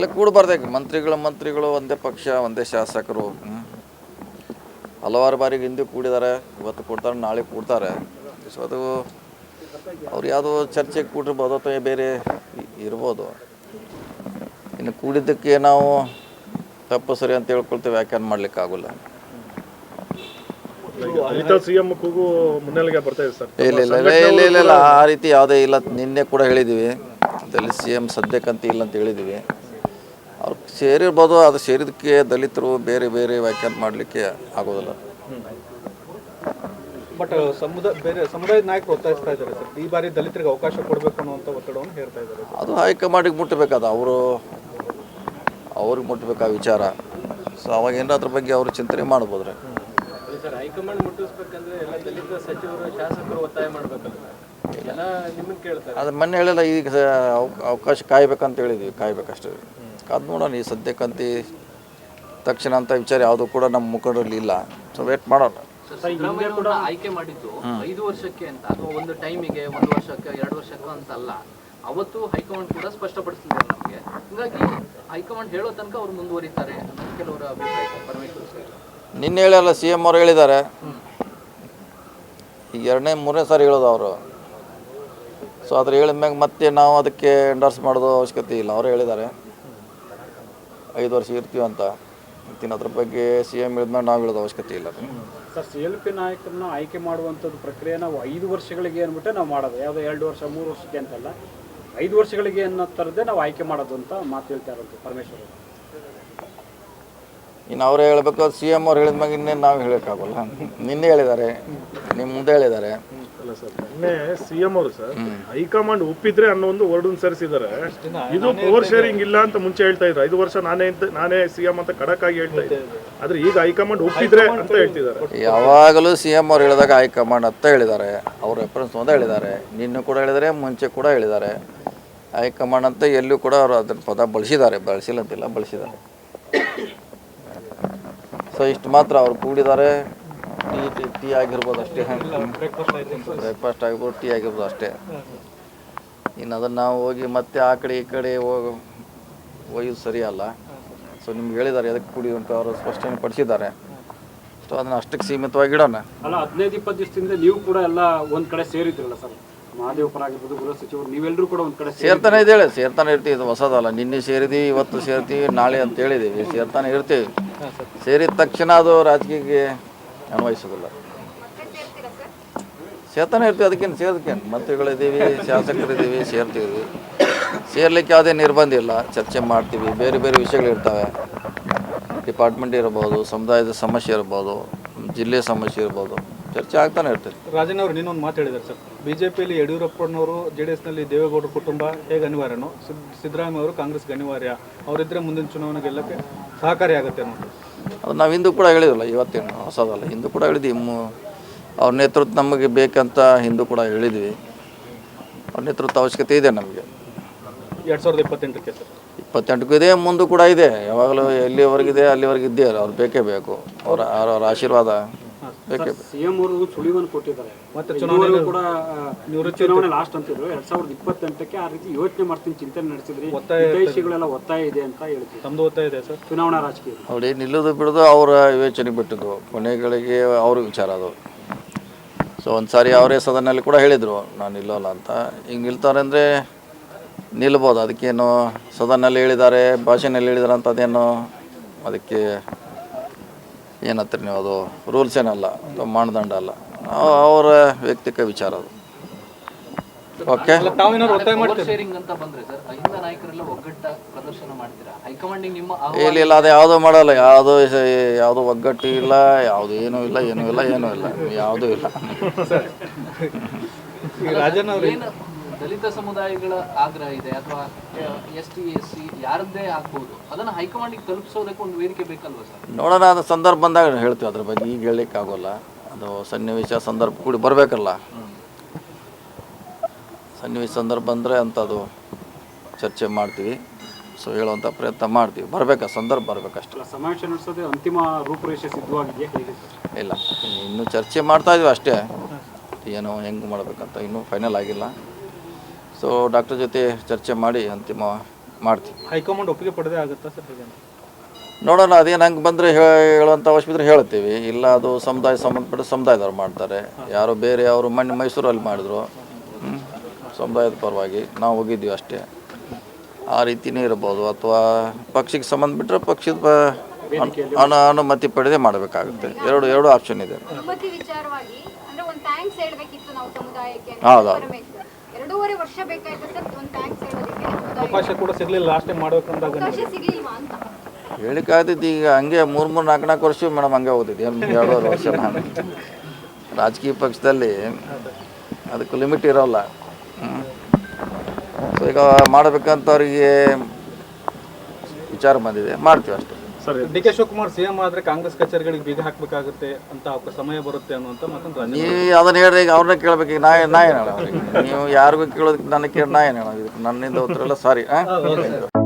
ಇಲ್ಲ ಕೂಡಬಾರ್ದು ಮಂತ್ರಿಗಳ ಮಂತ್ರಿಗಳು ಒಂದೇ ಪಕ್ಷ ಒಂದೇ ಶಾಸಕರು. ಹಲವಾರು ಬಾರಿಗೆ ಹಿಂದೆ ಕೂಡಿದ್ದಾರೆ ಇವತ್ತು ಕೊಡ್ತಾರೆ ನಾಳೆ ಕೊಡ್ತಾರೆ. ಸೊ ಅದು ಅವ್ರು ಯಾವುದೋ ಚರ್ಚೆಗೆ ಕೂಡಿರ್ಬೋದು ಅಥವಾ ಬೇರೆ ಇರ್ಬೋದು. ಇನ್ನು ಕೂಡಿದ್ದಕ್ಕೆ ನಾವು ತಪ್ಪು ಸರಿ ಅಂತ ಹೇಳ್ಕೊಳ್ತೇವೆ. ವ್ಯಾಖ್ಯಾನ ಮಾಡ್ಲಿಕ್ಕೆ ಆಗೋಲ್ಲ. ದಲಿತ ಸಿಎಂ ಕೂಗು ಮುನ್ನೆಲೆಗೆ ಬರ್ತಾ ಸರ್. ಇಲ್ಲ ಇಲ್ಲ ಇಲ್ಲ ಇಲ್ಲ ಇಲ್ಲ ಆ ರೀತಿ ಯಾವುದೇ ಇಲ್ಲ. ನಿನ್ನೆ ಕೂಡ ಹೇಳಿದ್ದೀವಿ. ಸಿ ಎಂ ಸದ್ಯಕ್ಕಂತ ಇಲ್ಲ ಅಂತ ಹೇಳಿದ್ದೀವಿ. ಅವ್ರು ಸೇರಿರ್ಬೋದು ಅದು ಸೇರಿದಕ್ಕೆ ದಲಿತರು ಬೇರೆ ಬೇರೆ ವ್ಯಾಖ್ಯಾನ ಮಾಡಲಿಕ್ಕೆ ಆಗೋದಿಲ್ಲ. ಬಟ್ ಸಮುದಾಯ ಬೇರೆ ಸಮುದಾಯದ ನಾಯಕರು ಒತ್ತಾಯಿಸ್ತಾ ಇದ್ದಾರೆ ಸರ್. ಈ ಬಾರಿ ದಲಿತರಿಗೆ ಅವಕಾಶ ಕೊಡಬೇಕು ಅನ್ನುವಂಥ ಒತ್ತಡವನ್ನು ಹೇರ್ತಾ ಇದ್ದಾರೆ ಅದು ಹೈಕಮಾಂಡಿಗೆ ಮುಟ್ಟಬೇಕಾದ ಅವರು ಅವ್ರಿಗೆ ಮುಟ್ಟಬೇಕು ಆ ವಿಚಾರ. ಸೊ ಅವಾಗ ಏನಾರ ಅದ್ರ ಬಗ್ಗೆ ಅವರು ಚಿಂತನೆ ಮಾಡ್ಬೋದ್ರಿ. ಸರ್ ಹೈಕಮಾಂಡ್ ಮುಟ್ಟಿಸ್ಬೇಕಂದ್ರೆ ಎಲ್ಲ ದಲಿತ ಸಚಿವರು ಶಾಸಕರು ಒತ್ತಾಯ ಮಾಡಬೇಕಲ್ಲ ಜನ ನಿಮ್ಮನ್ನ ಕೇಳ್ತಾರೆ. ಅದು ಮೊನ್ನೆ ಹೇಳಲ್ಲ ಈಗ ಅವಕಾಶ ಕಾಯ್ಬೇಕಂತ ಹೇಳಿದ್ವಿ. ಕಾಯ್ಬೇಕಷ್ಟೇ. ಕಾದು ನೋಡೋಣ ಈ ಸದ್ಯಕ್ಕಂತಿ ತಕ್ಷಣ ಅಂತ ವಿಚಾರ ಯಾವುದು ಕೂಡ ನಮ್ಮ ಮುಖಂಡರಲ್ಲಿ ಇಲ್ಲ. ಸೊ ವೇಟ್ ಮಾಡೋಣ. ಸಿದ್ದರಾಮಯ್ಯ ಆಯ್ಕೆ ಮಾಡಿದ್ದು ಐದು ವರ್ಷಕ್ಕೆ ಅಂತ ಅಥವಾ ಒಂದು ಟೈಮಿಗೆ ಒಂದು ವರ್ಷಕ್ಕೆ ಎರಡು ವರ್ಷಕ್ಕೆ ಅಂತ ಅಲ್ಲ ಅವತ್ತು ಹೈಕಮಾಂಡ್ ಕೂಡ ಸ್ಪಷ್ಟಪಡಿಸಿದ್ದಾರೆ ನಮಗೆ. ಹೀಗಾಗಿ ಹೈಕಮಾಂಡ್ ಹೇಳೋ ತನಕ ಅವ್ರು ಮುಂದುವರಿತಾರೆ ಕೆಲವರ ಅಭಿಪ್ರಾಯ ಪರಮೇಶ್ವರ್ ಸರ್. ನಿನ್ನೆ ಹೇಳಲ್ಲ ಸಿ ಎಂ ಅವರು ಹೇಳಿದ್ದಾರೆ. ಈಗ ಎರಡನೇ ಮೂರನೇ ಸಾರಿ ಹೇಳೋದು ಅವರು. ಸೊ ಅದ್ರ ಹೇಳಿದ ಮ್ಯಾಗ ಮತ್ತೆ ನಾವು ಅದಕ್ಕೆ ಎಂಡರ್ಸ್ ಮಾಡೋದು ಅವಶ್ಯಕತೆ ಇಲ್ಲ ಅವರು ಹೇಳಿದ್ದಾರೆ. ಐದು ವರ್ಷ ಅಂತ. ಮತ್ತಿನ್ನು ಅದ್ರ ಬಗ್ಗೆ ಸಿ ಎಂ ಹೇಳಿದ್ಮೇಲೆ ನಾವು ಹೇಳೋದು ಅವಶ್ಯಕತೆ ಇಲ್ಲ. ಸರ್ ಸಿ ಎಲ್ ಪಿ ನಾಯಕರನ್ನ ಆಯ್ಕೆ ಮಾಡುವಂಥದ್ದು ಪ್ರಕ್ರಿಯೆ ನಾವು ಐದು ವರ್ಷಗಳಿಗೆ ಅಂದ್ಬಿಟ್ಟೆ ನಾವು ಮಾಡೋದು. ಯಾವುದೋ ಎರಡು ವರ್ಷ, ಮೂರು ವರ್ಷಕ್ಕೆ ಅಂತಲ್ಲ. ಐದು ವರ್ಷಗಳಿಗೆ ಅನ್ನೋ ಥರದ್ದೇ ನಾವು ಆಯ್ಕೆ ಮಾಡೋದು ಅಂತ ಮಾತು ಹೇಳ್ತಾ ಇರೋದು ಪರಮೇಶ್ವರ್. ಇನ್ನು ಅವರೇ ಹೇಳಬೇಕು ಸಿ ಎಂ ಅವ್ರು ಹೇಳಿದ ಮ್ಯಾಗ ಇನ್ನೇನು ನಾವು ಹೇಳೋಕ್ಕಾಗಲ್ಲ. ನಿನ್ನೆ ಹೇಳಿದ್ದಾರೆ ನಿಮ್ಮ ಮುಂದೆ ಹೇಳಿದ್ದಾರೆ. ಅಲ್ಲ ಸರ್ ನಿನ್ನೆ ಸಿಎಂ ಅವರು ಸರ್ ಹೈಕಮಾಂಡ್ ಒಪ್ಪಿದ್ರೆ ಅನ್ನೋ ಒಂದು ವರ್ಡ್ ಸೇರಿಸಿದ್ದಾರೆ. ಇದು ಪವರ್ ಶೇರಿಂಗ್ ಇಲ್ಲ ಅಂತ ಮುಂಚೆ ಹೇಳ್ತಾ ಇದ್ರು. ಐದು ವರ್ಷ ನಾನೇ ಅಂತ ನಾನೇ ಸಿಎಂ ಅಂತ ಖಡಕ್ ಆಗಿ ಹೇಳ್ತಾ ಇದ್ದೆ. ಆದ್ರೆ ಈಗ ಹೈಕಮಾಂಡ್ ಒಪ್ಪಿದ್ರೆ ಅಂತ ಹೇಳ್ತಿದ್ದಾರೆ. ಯಾವಾಗಲೂ ಸಿ ಎಂ ಅವ್ರು ಹೇಳಿದಾಗ ಹೈಕಮಾಂಡ್ ಅಂತ ಹೇಳಿದ್ದಾರೆ. ಅವ್ರ ರೆಫರೆನ್ಸ್ ಒಂದೇ ಹೇಳಿದ್ದಾರೆ. ನಿನ್ನೆ ಕೂಡ ಹೇಳಿದ್ದಾರೆ ಮುಂಚೆ ಕೂಡ ಹೇಳಿದ್ದಾರೆ. ಹೈಕಮಾಂಡ್ ಅಂತ ಎಲ್ಲೂ ಕೂಡ ಅವರು ಅದನ್ನ ಪದ ಬಳಸಿದ್ದಾರೆ. ಬಳಸಿಲ್ಲ ಅಂತಿಲ್ಲ ಬಳಸಿದ್ದಾರೆ. ಸೊ ಇಷ್ಟು ಮಾತ್ರ ಅವ್ರು ಕೂಡಿದ್ದಾರೆ. ಟೀ ಟೀ ಟೀ ಆಗಿರ್ಬೋದು ಅಷ್ಟೇ. ಬ್ರೇಕ್ಫಾಸ್ಟ್ ಆಗಿರ್ಬೋದು ಟೀ ಆಗಿರ್ಬೋದು ಅಷ್ಟೇ. ಇನ್ನು ಅದನ್ನು ನಾವು ಹೋಗಿ ಮತ್ತೆ ಆ ಕಡೆ ಈ ಕಡೆ ಹೋಗಿ ಒಯ್ಯೋದು ಸರಿ ಅಲ್ಲ. ಸೊ ನಿಮ್ಗೆ ಹೇಳಿದ್ದಾರೆ ಅದಕ್ಕೆ ಕೂಡಿ ಅಂತ ಅವರು ಸ್ಪಷ್ಟನೆ ಪಡಿಸಿದ್ದಾರೆ. ಸೊ ಅದನ್ನು ಅಷ್ಟಕ್ಕೆ ಸೀಮಿತವಾಗಿ ಇಡೋಣ. ಅಲ್ಲ ಹದಿನೈದು ಇಪ್ಪತ್ತು ದಿವಸದಿಂದ ನೀವು ಕೂಡ ಎಲ್ಲ ಒಂದು ಕಡೆ ಸೇರಿದ್ರಲ್ಲ ಸರ್? ಮಹಾದೇವಪುರ ಆಗಿರ್ಬೋದು ಗೃಹ ಸಚಿವರು ನೀವೆಲ್ಲರೂ ಕೂಡ ಒಂದು ಕಡೆ ಸೇರಿ ಸೇರ್ತಾನೆ ಇದ್ದೇಳೆ ಸೇರ್ತಾನೆ ಇರ್ತೀವಿ. ಇದು ಹೊಸದಲ್ಲ. ನಿನ್ನೆ ಸೇರಿದೀವಿ ಇವತ್ತು ಸೇರ್ತೀವಿ ನಾಳೆ ಅಂತ ಹೇಳಿದ್ದೀವಿ. ಸೇರ್ತಾನೆ ಇರ್ತೀವಿ. ಸೇರಿದ ತಕ್ಷಣ ಅದು ರಾಜಕೀಯಕ್ಕೆ ಅನ್ವಯಿಸೋದಿಲ್ಲ. ಸೇತನ ಇರ್ತೀವಿ, ಅದಕ್ಕೇನು, ಸೇರ್ದಕ್ಕೇನು? ಮಂತ್ರಿಗಳಿದ್ದೀವಿ ಶಾಸಕರಿದ್ದೀವಿ, ಸೇರ್ತೀವಿ. ಸೇರ್ಲಿಕ್ಕೆ ಯಾವುದೇ ನಿರ್ಬಂಧ ಇಲ್ಲ. ಚರ್ಚೆ ಮಾಡ್ತೀವಿ, ಬೇರೆ ಬೇರೆ ವಿಷಯಗಳಿರ್ತವೆ ಡಿಪಾರ್ಟ್ಮೆಂಟ್ ಇರ್ಬೋದು, ಸಮುದಾಯದ ಸಮಸ್ಯೆ ಇರ್ಬೋದು, ಜಿಲ್ಲೆ ಸಮಸ್ಯೆ ಇರ್ಬೋದು, ಚರ್ಚೆ ಆಗ್ತಾನೆ ಇರ್ತದೆ. ರಾಜನ್ ಅವರು ಇನ್ನೊಂದು ಮಾತು ಹೇಳಿದ್ದಾರೆ ಸರ್. ಬಿಜೆಪಿಯಲ್ಲಿ ಯಡಿಯೂರಪ್ಪನವರು ಜೆ ಡಿ ಎಸ್ನಲ್ಲಿ ದೇವೇಗೌಡರ ಕುಟುಂಬ ಹೇಗೆ ಅನಿವಾರ್ಯನೋ ಸಿದ್- ಸಿದ್ದರಾಮಯ್ಯ ಅವರು ಕಾಂಗ್ರೆಸ್ಗೆ ಅನಿವಾರ್ಯ. ಅವರಿದ್ರೆ ಮುಂದಿನ ಚುನಾವಣೆ ಗೆಲ್ಲಕ್ಕೆ ಸಹಕಾರಿಯಾಗುತ್ತೆ ನೋಡಿ ಅದು ನಾವು ಹಿಂದೂ ಕೂಡ ಹೇಳಿದ್ರಲ್ಲ ಇವತ್ತೇನು ಹೊಸದಲ್ಲ ಹಿಂದೂ ಕೂಡ ಹೇಳಿದ್ವಿ. ಅವ್ರ ನೇತೃತ್ವ ನಮಗೆ ಬೇಕಂತ ಹಿಂದೂ ಕೂಡ ಹೇಳಿದ್ವಿ. ಅವ್ರ ನೇತೃತ್ವ ಅವಶ್ಯಕತೆ ಇದೆ ನಮಗೆ. ಎರಡು ಸಾವಿರದ ಇಪ್ಪತ್ತೆಂಟಕ್ಕೆ ಸರ್. ಇಪ್ಪತ್ತೆಂಟಕ್ಕೂ ಇದೆ ಮುಂದೂ ಕೂಡ ಇದೆ. ಯಾವಾಗಲೂ ಎಲ್ಲಿವರೆಗಿದೆ ಅಲ್ಲಿವರೆಗೆ ಇದ್ದೇ ಅವ್ರು ಬೇಕೇ ಬೇಕು. ಅವರ ಅವರ ಆಶೀರ್ವಾದ. ಸಿಎಂ ಅವ್ರಿಗೂ ಸುಳಿವನ್ನು ಕೊಟ್ಟಿದ್ದಾರೆ. ಮತ್ತೆ ಚುನಾವಣೆ ಕೂಡ ಆ, ಚುನಾವಣೆ ಲಾಸ್ಟ್ ಅಂತಿದ್ರು. ಎರಡ್ ಸಾವಿರದ ಇಪ್ಪತ್ತೆಂಟಕ್ಕೆ ಆ ರೀತಿ ಯೋಚನೆ ಮಾಡ್ತೀನಿ ಚಿಂತನೆ ನಡೆಸಿದ್ರಿ. ವಿದೇಶಿಗಳೆಲ್ಲ ಒತ್ತಾಯ ಇದೆ ಅಂತ ಹೇಳ್ತೀವಿ. ತಮ್ಮದು ಒತ್ತಾಯ ಇದೆ ಸರ್? ಚುನಾವಣಾ ರಾಜಕೀಯ. ಅವ್ರು ನಿಲ್ಲೋದು ಬಿಡೋದು ಅವರ ಯೋಚನೆ ಬಿಟ್ಟಿದ್ದು. ಕೊನೆಗಳಿಗೆ ಅವ್ರ ವಿಚಾರ ಅದು. ಸೊ ಒಂದ್ಸಾರಿ ಅವರೇ ಸದನಲ್ಲಿ ಕೂಡ ಹೇಳಿದರು ನಾನು ನಿಲ್ಲೋಲ್ಲ ಅಂತ. ಈಗ ನಿಲ್ತಾರೆ ಅಂದರೆ ನಿಲ್ಬೋದು. ಅದಕ್ಕೇನು ಸದನಲ್ಲಿ ಹೇಳಿದ್ದಾರೆ ಭಾಷೆನಲ್ಲಿ ಹೇಳಿದಾರೆ ಅಂತ ಅದೇನು ಅದಕ್ಕೆ ಏನತ್ತೀರಿ ನೀವು ಅದು ರೂಲ್ಸ್ ಏನಲ್ಲ ಅಥವಾ ಮಾನದಂಡ ಅಲ್ಲ. ಅವ- ಅವರ ವ್ಯಕ್ತಿಕ ವಿಚಾರ ಅದು. ಓಕೆ ಇಲ್ಲ ಅದು ಯಾವುದೂ ಮಾಡಲ್ಲ. ಯಾವುದೋ ಯಾವುದೋ ಒಗ್ಗಟ್ಟು ಇಲ್ಲ ಯಾವುದು ಏನೂ ಇಲ್ಲ ಏನೂ ಇಲ್ಲ ಏನೂ ಇಲ್ಲ. ಯಾವುದೂ ಇಲ್ಲ. ರಾಜನ್ ದಲಿತ ಸಮುದಾಯಗಳ ಆಗ್ರಹ ಇದೆ ಅಥವಾ ಎಸ್ ಟಿ ಎಸ್ ಸಿ ಯಾರದ್ದೇ ಆಗ್ಬೋದು ಅದನ್ನು ಹೈಕಮಾಂಡಿಗೆ ತಲುಪಿಸೋದಕ್ಕೆ ಒಂದು ವೇದಿಕೆ ಬೇಕಲ್ವಾ ಸರ್? ನೋಡೋಣ ಅದು ಸಂದರ್ಭ ಬಂದಾಗ ಹೇಳ್ತೀವಿ ಅದ್ರ ಬಗ್ಗೆ ಈಗ ಹೇಳಲಿಕ್ಕೆ ಆಗೋಲ್ಲ ಅದು ಸನ್ನಿವೇಶ ಸಂದರ್ಭ ಕೂಡಿ ಬರಬೇಕಲ್ಲ? ಸನ್ನಿವೇಶ ಸಂದರ್ಭ ಬಂದರೆ ಅಂಥದ್ದು ಚರ್ಚೆ ಮಾಡ್ತೀವಿ. ಸೊ ಹೇಳುವಂಥ ಪ್ರಯತ್ನ ಮಾಡ್ತೀವಿ. ಬರಬೇಕಾ? ಸಂದರ್ಭ ಬರಬೇಕಷ್ಟೇ. ಸಮಾವೇಶ ನಡೆಸೋದೇ ಅಂತಿಮ ರೂಪುರೇಷೆ ಸಿದ್ಧವಾಗಿದೆಯಾ ಇಲ್ಲ ಇನ್ನೂ ಚರ್ಚೆ ಮಾಡ್ತಾ ಇದ್ದೀವಿ ಅಷ್ಟೇ. ಏನೋ ಹೆಂಗೆ ಮಾಡಬೇಕಂತ ಇನ್ನೂ ಫೈನಲ್ ಆಗಿಲ್ಲ. ಸೊ ಡಾಕ್ಟರ್ ಜೊತೆ ಚರ್ಚೆ ಮಾಡಿ ಅಂತಿಮ ಮಾಡ್ತೀವಿ ಹೈಕಮಾಂಡ್ ಒಪ್ಪಿಗೆ ಪಡೆದೇ ಆಗುತ್ತಾ ಸರ್ ಹೇಗೆ? ನೋಡೋಣ ಅದೇನು ಹಂಗೆ ಬಂದರೆ ಹೇಳುವಂಥ ಅವಶ್ಯಕತೆ ಹೇಳ್ತೀವಿ. ಇಲ್ಲ ಅದು ಸಮುದಾಯ ಸಂಬಂಧಪಟ್ಟ ಸಮುದಾಯದವ್ರು ಮಾಡ್ತಾರೆ. ಯಾರು ಬೇರೆ ಅವರು ಮಣ್ಣು ಮೈಸೂರಲ್ಲಿ ಮಾಡಿದ್ರು. ಸಮುದಾಯದ ಪರವಾಗಿ ನಾವು ಹೋಗಿದ್ವಿ ಅಷ್ಟೇ. ಆ ರೀತಿಯೇ ಇರ್ಬೋದು. ಅಥವಾ ಪಕ್ಷಕ್ಕೆ ಸಂಬಂಧಪಟ್ಟರೆ ಪಕ್ಷದ ಪ- ಅನು- ಅನು ಅನುಮತಿ ಪಡೆದೇ ಮಾಡಬೇಕಾಗುತ್ತೆ. ಎರಡು ಎರಡು ಆಪ್ಷನ್ ಇದೆ. ಅನುಮತಿ ಎರಡೂವರೆ ವರ್ಷ ಬೇಕಾಯ್ತು ಸರ್ ಒಂದ್ ಥ್ಯಾಂಕ್ಸ್ ಹೇಳೋದಕ್ಕೆ ಅವಕಾಶ ಕೂಡ ಸಿಗಲಿಲ್ಲ ಲಾಸ್ಟ್ ಟೈಮ್ ಮಾಡ್ಬೇಕಂದಾಗ ಅವಕಾಶ ಸಿಗ್ಲಿಲ್ವಾ ಅಂತ. ಹೇಳಿಕಾಗ್ತೈತಿ ಈಗ ಹಂಗೆ ಮೂರು ಮೂರು ನಾಲ್ಕು ನಾಲ್ಕು ವರ್ಷ ಮೇಡಮ್ ಹಂಗೆ ಹೋಗ್ತೈತಿ ಏನು ಎರಡೂವರೆ ವರ್ಷ ನಾನು. ರಾಜಕೀಯ ಪಕ್ಷದಲ್ಲಿ ಅದಕ್ಕೆ ಲಿಮಿಟ್ ಇರೋಲ್ಲ. ಸೊ ಈಗ ಮಾಡಬೇಕಂತವ್ರಿಗೆ ವಿಚಾರ ಬಂದಿದೆ. ಮಾಡ್ತೀವಿ ಅಷ್ಟೇ. Sir D K Shivakumar CM ಆದ್ರೆ ಕಾಂಗ್ರೆಸ್ ಕಚೇರಿಗಳಿಗೆ ಬೀಗ ಹಾಕ್ಬೇಕಾಗುತ್ತೆ ಅಂತ ಅವ್ರ ಸಮಯ ಬರುತ್ತೆ ಅನ್ನುವಂತ ಮಾತನ್ನು ನೀವು ಅದನ್ನ ಹೇಳ್ರಿ ಈಗ ಅವ್ರನ್ನ ಕೇಳ್ಬೇಕು ಈಗ ನಾ ನಾ ಏನು ಹೇಳೋ ನೀವು ಯಾರಿಗೂ ಕೇಳೋದಕ್ಕೆ ನನಗೆ ಕೇಳಿ ನಾ ಏನು ಹೇಳೋ ಇದಕ್ಕೆ ನನ್ನಿಂದ ಉತ್ತರ ಇಲ್ಲ ಸಾರಿ ಹಾಂ